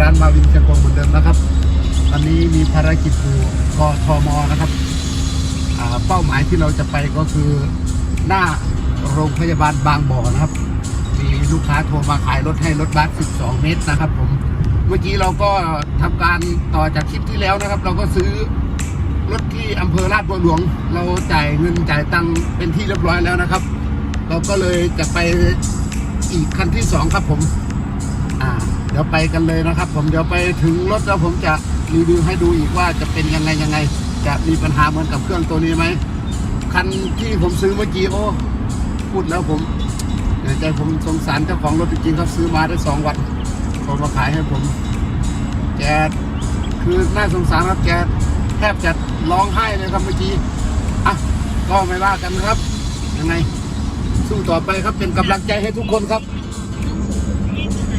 ร้านมาวินเชียงกงเหมือนเดิมนะครับวันนี้มีภารกิจอยู่กทมนะครับอาเป้าหมายที่เราจะไปก็คือหน้าโรงพยาบาลบางบ่อนะครับ มีลูกค้าโทรมาขายรถให้รถบัส 12 เมตรนะครับผมเมื่อกี้เราก็ทำการต่อจากคลิปที่แล้วนะครับ เราก็ซื้อรถที่อำเภอลาดบัวหลวง เราจ่ายเงินจ่ายตังค์เป็นที่เรียบร้อยแล้วนะครับ เราก็เลยจะไปอีกคันที่สองครับผม อ่า ดี๋ยวไปกันเลยนะครับ ผมเดี๋ยวไปถึงรถแล้วผมจะรีวิวให้ดูอีกว่าจะเป็นยังไงยังไง จะมีปัญหาเหมือนกับเครื่องตัวนี้ไหมคันที่ผมซื้อเมื่อกี้โอ้พูดแล้วผมในใจผมสงสารเจ้าของรถจริงๆครับซื้อมาได้สองวันเขามาขายให้ผมแกคือน่าสงสารครับแกแทบจะร้องไห้เลยครับเมื่อกี้อะก็ไม่ว่ากันนะครับยังไงสู้ต่อไปครับเป็นกำลังใจให้ทุกคนครับ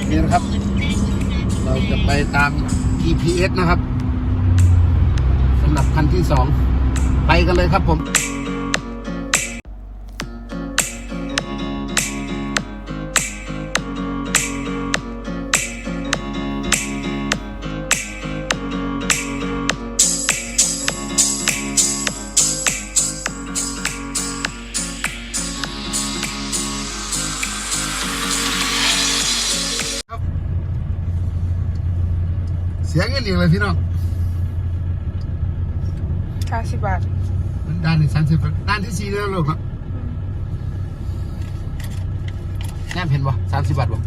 นี่นะครับ เราจะไปตาม GPS นะครับสำหรับคันที่สองไปกันเลยครับผม สียงเงินเรียงเลยพี่น้องค่าสิบบาทมันด้านที่สามสิบด้านที่สี่แล้วลูกครับแนมเห็นบ่สามสิบบาทบ่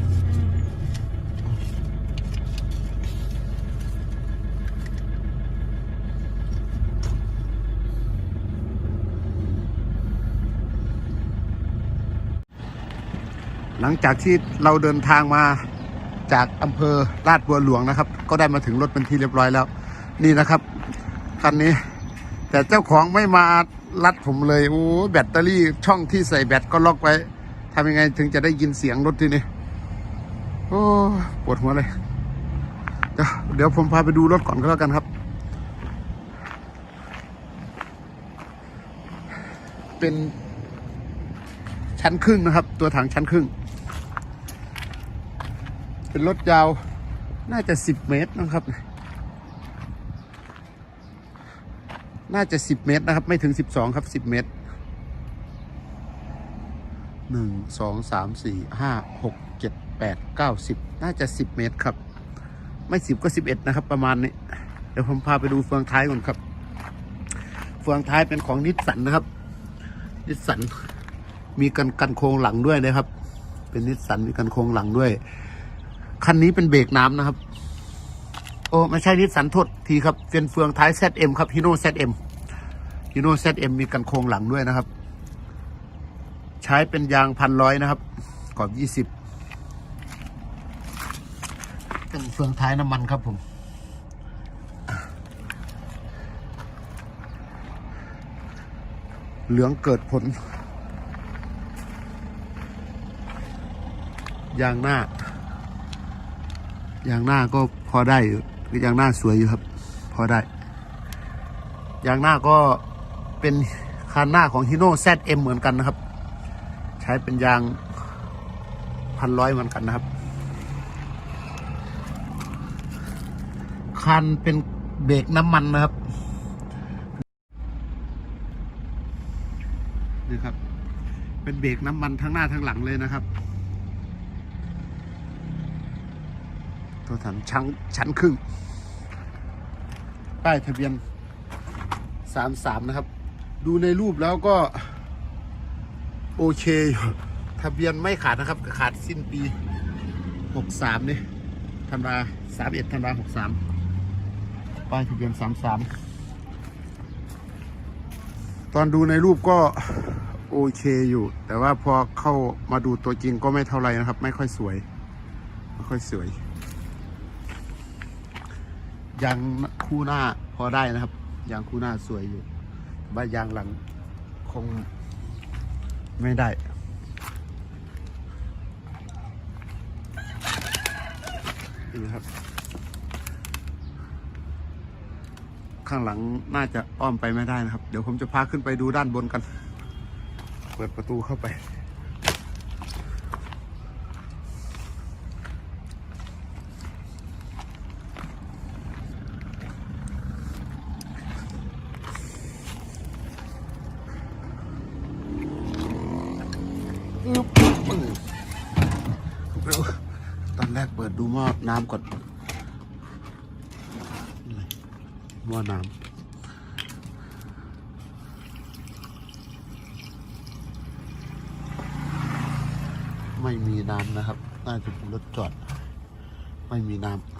หลังจากที่เราเดินทางมา จากอำเภอลาดบัวหลวงนะครับ ก็ได้มาถึงรถเป็นที่เรียบร้อยแล้ว นี่นะครับคันนี้ แต่เจ้าของไม่มารัดผมเลยโอ้แบตเตอรี่ช่องที่ใส่แบตก็ล็อกไว้ทำยังไงถึงจะได้ยินเสียงรถทีนี้โอ้ปวดหัวเลย เดี๋ยวเดี๋ยวผมพาไปดูรถก่อนก็แล้วกันครับ เป็นชั้นครึ่งนะครับ ตัวถังชั้นครึ่ง เป็นรถยาวน่าจะสิบเมตรนะครับ น่าจะสิบเมตรนะครับ ไม่ถึงสิบสองครับสิบเมตรหนึ่งสองสามสี่ห้าหกเจ็ดแปดเก้าสิบน่าจะสิบเมตรครับ ไม่สิบก็สิบเอ็ดนะครับ ประมาณนี้ เดี๋ยวผมพาไปดูเฟืองท้ายก่อนครับ เฟืองท้ายเป็นของนิสสันนะครับ นิสสันมีกันกันโครงหลังด้วยนะครับ เป็นนิสสันมีกันโครงหลังด้วย คันนี้เป็นเบรกน้ำนะครับ โอ้ไม่ใช่นิสสันทษทีครับเป็นเฟืองท้าย ZM ครับฮิโน่ ZM ฮิโน่ ZM มีกันโครงหลังด้วยนะครับ ใช้เป็นยางพันร้อยนะครับกรอบยี่สิบเป็นเฟืองท้ายน้ำมันครับผมเหลืองเกิดผล ยางหน้า ยางหน้าก็พอได้อยู่ยางหน้าสวยอยู่ครับ พอได้ ยางหน้าก็เป็นคันหน้าของฮิโน่ ZM เหมือนกันนะครับ ใช้เป็นยางพันร้อยเหมือนกันนะครับ คันเป็นเบรกน้ำมันนะครับนี่ครับ เป็นเบรกน้ำมันทั้งหน้าทั้งหลังเลยนะครับ ตัวถังชั้นชั้นครึ่ง ป้ายทะเบียนสามสามนะครับ ดูในรูปแล้วก็ โอเคอยู่ทะเบียนไม่ขาดนะครับ ขาดสิ้นปีหกสามนี่ธันวาสามเอ็ดธันวาหกสามป้ายทะเบียนสามสามตอนดูในรูปก็โอเคอยู่ แต่ว่าพอเข้ามาดูตัวจริงก็ไม่เท่าไหร่นะครับ ไม่ค่อยสวย ไม่ค่อยสวย ยางคู่หน้าพอได้นะครับ ยางคู่หน้าสวยอยู่แต่ว่ายางหลังคงไม่ได้ นี่ครับ ข้างหลังน่าจะอ้อมไปไม่ได้นะครับ เดี๋ยวผมจะพาขึ้นไปดูด้านบนกัน เปิดประตูเข้าไป ตอนแรกเปิดดูหม้อน้ำก่อนหม้อน้ำไม่มีน้ำนะครับ น่าจะเป็นรถจอด ไม่มีน้ำ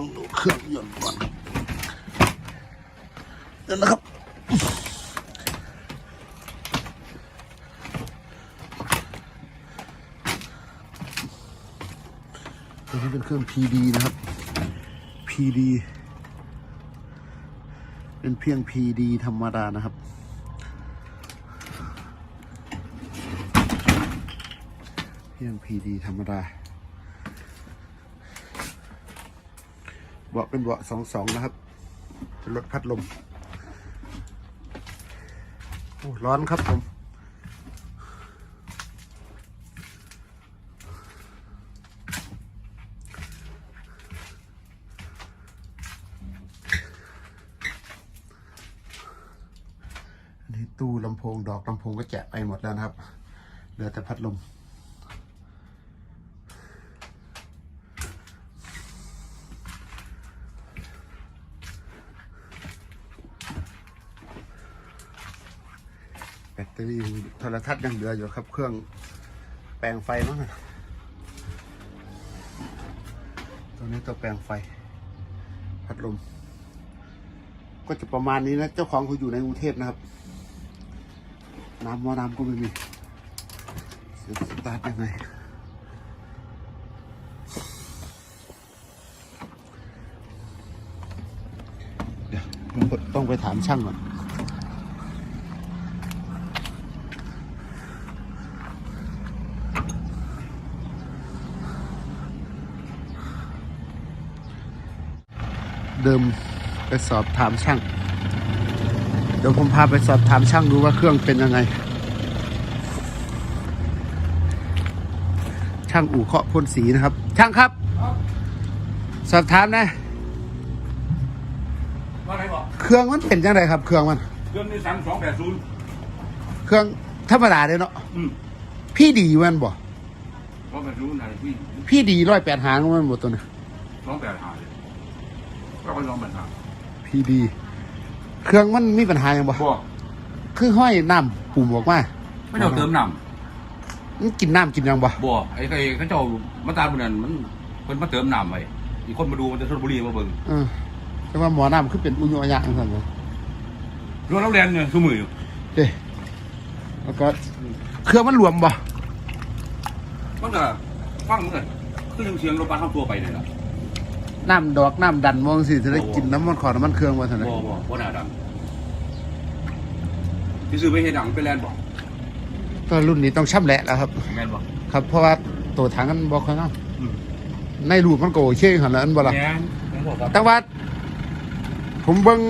ต้องดูเครื่องยนต์ก่อนเดี๋ยวนะครับตัวนี้เป็นเครื่อง PD นะครับ PD เป็นเพียง PD ธรรมดานะครับเพียง PD ธรรมดา เบาะเป็นเบาะสองสองนะครับเป็นรถพัดลมร้อนครับผมอันนี้ตู้ลำโพงดอกลำโพงก็แกะไปหมดแล้วนะครับ เหลือแต่พัดลม แบตเตอรี่โทรทัศน์ยังเหลืออยู่ครับ เครื่องแปลงไฟมั้งตัวนี้ตัวแปลงไฟ พัดลม ก็จะประมาณนี้นะ เจ้าของเขาอยู่ในกรุงเทพนะครับ น้ำมอน้ำก็ไม่มีสตาร์ทยังไงต้องไปถามช่างก่อน เดิมไปสอบถามช่าง เดี๋ยวผมพาไปสอบถามช่างดูว่าเครื่องเป็นยังไง ช่างอู่เคาะพ่นสีนะครับ ช่างครับ สอบถามนะ ว่าไงบอกเครื่องมันเป็นยังไงครับ เครื่องมัน เครื่องนี้สั่งสองแปดศูนย์เครื่องธรรมดาเลยเนาะอืมพี่ดีมันบ่สองแปดศูนย์ไหนพี่พี่ดีร้อยแปดหางมันหมดตัวนี้สองแปดหาเลย ก็ไปลองปัญหาพี่ดี เครื่องมันมีปัญหาอย่างบ่บอกคือห้อยน้ำปุ่มออกมาไม่ต้องเติมน้มันกินน้ำกินยังบ่ำบอกไอ้ไอ้เขาเจ้ามาตามมันนั่นมันเพิ่นมาเติมน้ำไปอีกคนมาดูมันจะชลบุรีมาเบิ่งเออแต่ว่าหมอน้ำคือเป็นอุญญะจังซั่นเลยรถเราแรงเนี่ยสู้มืออยู่เด้แล้วก็เครื่องมันรวมบ่มันก็ฟังเหมือนกันคือยังเสียงรถบัสเข้าตัวไปเลยนะ น้ำดอกน้ำดันมองสิจะได้กินน้ำมันขอน้ำมันเครื่องมาเท่านั้นบอกบอกว่าหนาดังที่ซื้อไปเฮ็ดหนังไปแลนด์บอกก็รุ่นนี้ต้องช่ำแหละแล้วครับแม่นบอก ครับ เพราะว่าตัวถังมันบอกค่อยงามอืม ในรูปมันก็โอเคหันแล้วอันบ่ล่ะแม่นแม่นบอกครับแต่ว่า ผมเบิ่ง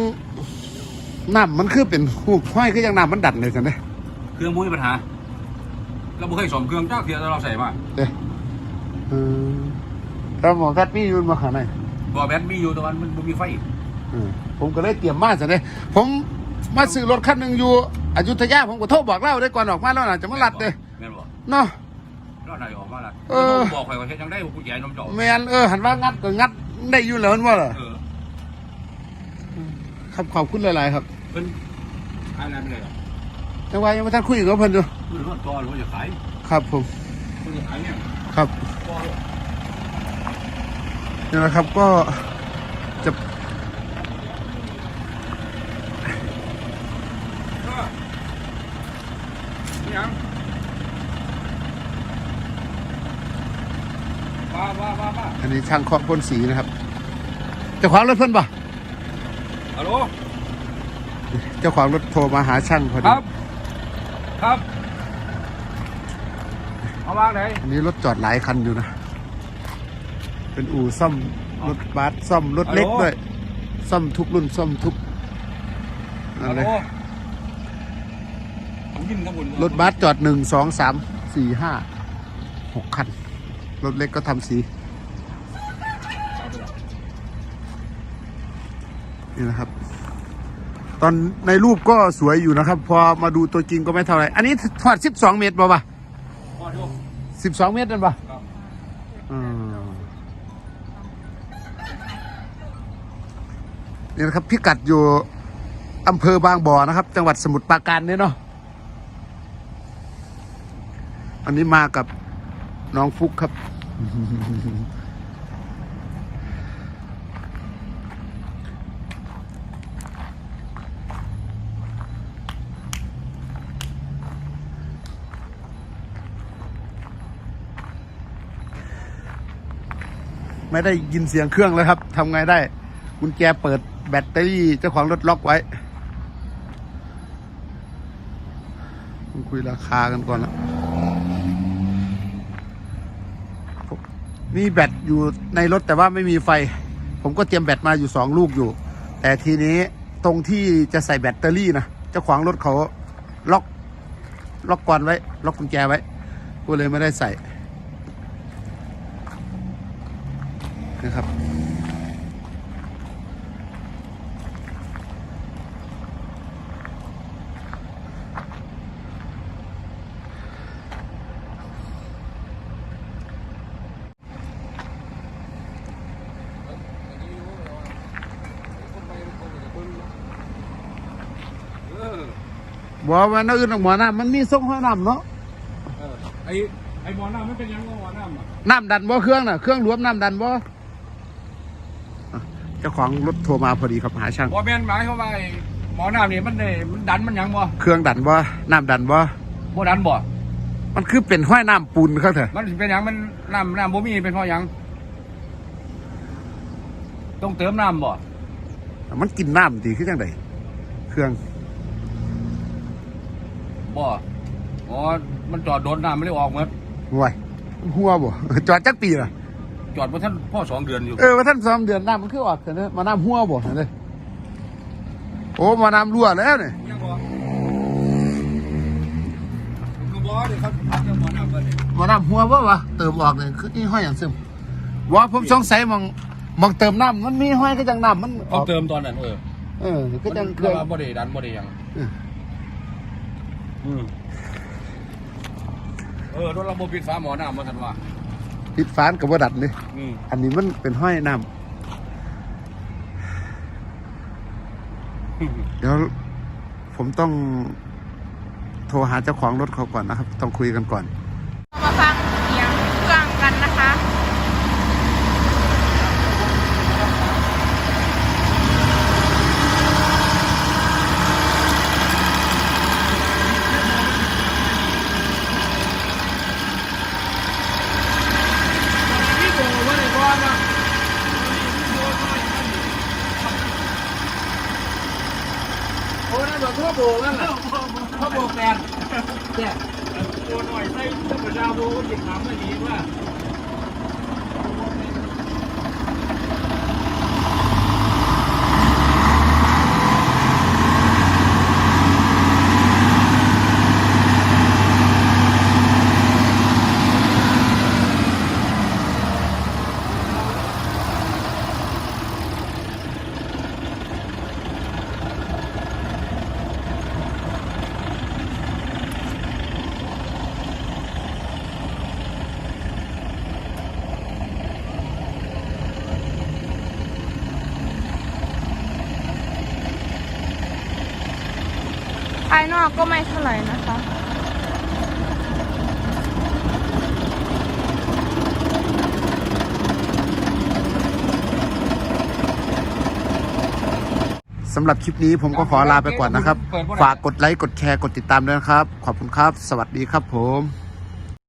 น้ำมันคือเป็นหูกห้อยคือยังน้ำมันดันเลยกันเด้เครื่องมุ้ยปัญหาเราบ่เคยสอมเครื่องจ้าเทียเราใส่มาเด้เออแล้วหมอแพทย์มีอยืนมาขาไหน บ่แบตมีอยู่แต่ว่ามันบ่มีไฟเออผมก็เลยเตรียมมาซะเด้ผมมาซื้อรถคันหนึ่งอยู่อยุธยาผมก็โทรบอกเล่าได้ก่อนออกมาแล้วน่ะจะมาลัดเด้แม่นบอกเนาะ รอดไหนออกมาละเออบอกใครว่าเฮ็ดยังได้กูใหญ่น้ำจ่อแมนเออหันว่างัดก็งัดได้อยู่แล้วนั่นว่าล่ะเออครับขอบคุณหลายๆครับเพิ่นขายอะไรไม่ได้หรอกจังหวะยังไม่ทันคุยกับเพิ่นอยู่เพิ่นรอดต่อหรือว่าจะขายครับผมเพิ่นจะขายเนี่ยครับ ต่อ เลยนี่แหละครับก็จะเออนี่ยังมามามามาอันนี้ช่างเคาะพ่นสีนะครับเจ้าของรถเพิ่นปะฮัลโหลเจ้าของรถโทรมาหาช่างพอคดีรับ ครับ เอาวางไหนอันนี้รถจอดหลายคันอยู่นะ เป็นอู่ซ่อมรถบัสซ่อมรถเล็กด้วย ซ่อมทุกรุ่นซ่อมทุกอะไรรถบัสจอดหนึ่งสองสามสี่ห้าหกคัน รถเล็กก็ทำสี นี่นะครับ ตอนในรูปก็สวยอยู่นะครับ พอมาดูตัวจริงก็ไม่เท่าไหร่ อันนี้ถอดสิบสองเมตรป่าป่ะสิบสองเมตรนั่นป่ะ นี่นะครับพิกัดอยู่อำเภอบางบ่อนะครับ จังหวัดสมุทรปราการเนี่ยเนาะอันนี้มากับน้องฟุกครับ ไม่ได้ยินเสียงเครื่องเลยครับทำไงได้กุญแจเปิด แบตเตอรี่เจ้าของรถล็อกไว้ต้องคุยราคากันก่อนละผมมีแบตอยู่ในรถแต่ว่าไม่มีไฟ ผมก็เตรียมแบตมาอยู่สองลูกอยู่ แต่ทีนี้ตรงที่จะใส่แบตเตอรี่นะเจ้าของรถเขาล็อก ล็อกก่อนไว้ ล็อกกุญแจไว้ก็เลยไม่ได้ใส่นะครับ เออ บอกว่าน้าอื่นหมอน้ำมันมีส่งห้อยน้ำเนาะเออไอไอหมอน้ำไม่เป็นหยังก็หมอน้ำอะน้ำดันบ่เครื่องน่ะเครื่องรวมน้ำดันบ่อะเจ้าของรถโทรมาพอดีครับหาช่างบอแมนหมายเขามว่าไอ้หมอน้ำนี่มันได้มันดันมันหยังบ่เครื่องดันบ่น้ำดันบ่บ่ดันบ่มันคือเป็นห้อยน้ำปูนเขาเถอะมันสิเป็นหยังมันน้ำน้ำบ่มีเป็นเพราะหยังต้องเติมน้ำบ่ มันกินน้ำดีขึ้นจังไดเครื่อง บ่อ๋อมันจอดโดนน้ำไม่ได้ออกหมดห่วยหัวบ่ จอดจักปีล่ะ จอดมาท่านพ่อสองเดือนอยู่เออว่าท่านซ้อมเดือนน้ำมันคือออกเถอะเนอะมาน้ำหัวบ่เห็นเลยโอ้มาน้ำรั่วแล้วเนี่ยยังบ่ก็บ่เดี๋ยวเขาทำเรื่องหมอน้ำกันเลยมาน้ำหัวบ่วะเติมออกเนี่ยคือนี่ห้อยอย่างซึมว่าผมสงสัยมองมองเติมน้ำมันมีห้อยก็จังน้ำมันอต้อองกเติมตอนนั้นเออเออก็จังเคคืรื่อองว่าบ่ได้ดันบ่ได้หยัง เอออืม เออรถเราบ่ปิดฝาหมอน้ำมาทันว่าปิดฟานกับว่าดัดเลยอืมอันนี้มันเป็นห้อยน้ำเดี๋ยวผมต้องโทรหาเจ้าของรถเขาก่อนนะครับ ต้องคุยกันก่อน มาฟังเสียงเครื่องกันนะคะ พี่โบว่าได้ก่อนนะ โอ้นั่นแบบทั่วโบนั่นแหละทั่วโบแปดเนี่ย โบหน่อยใส่ธรรมดาโบก็หยิบถามไม่ดีว่า ภายนอกก็ไม่เท่าไหร่นะคะสำหรับคลิปนี้ผมก็ขอลาไปก่อนนะครับ ฝากกดไลค์ กดแชร์ กดติดตามด้วยนะครับ ขอบคุณครับ สวัสดีครับผม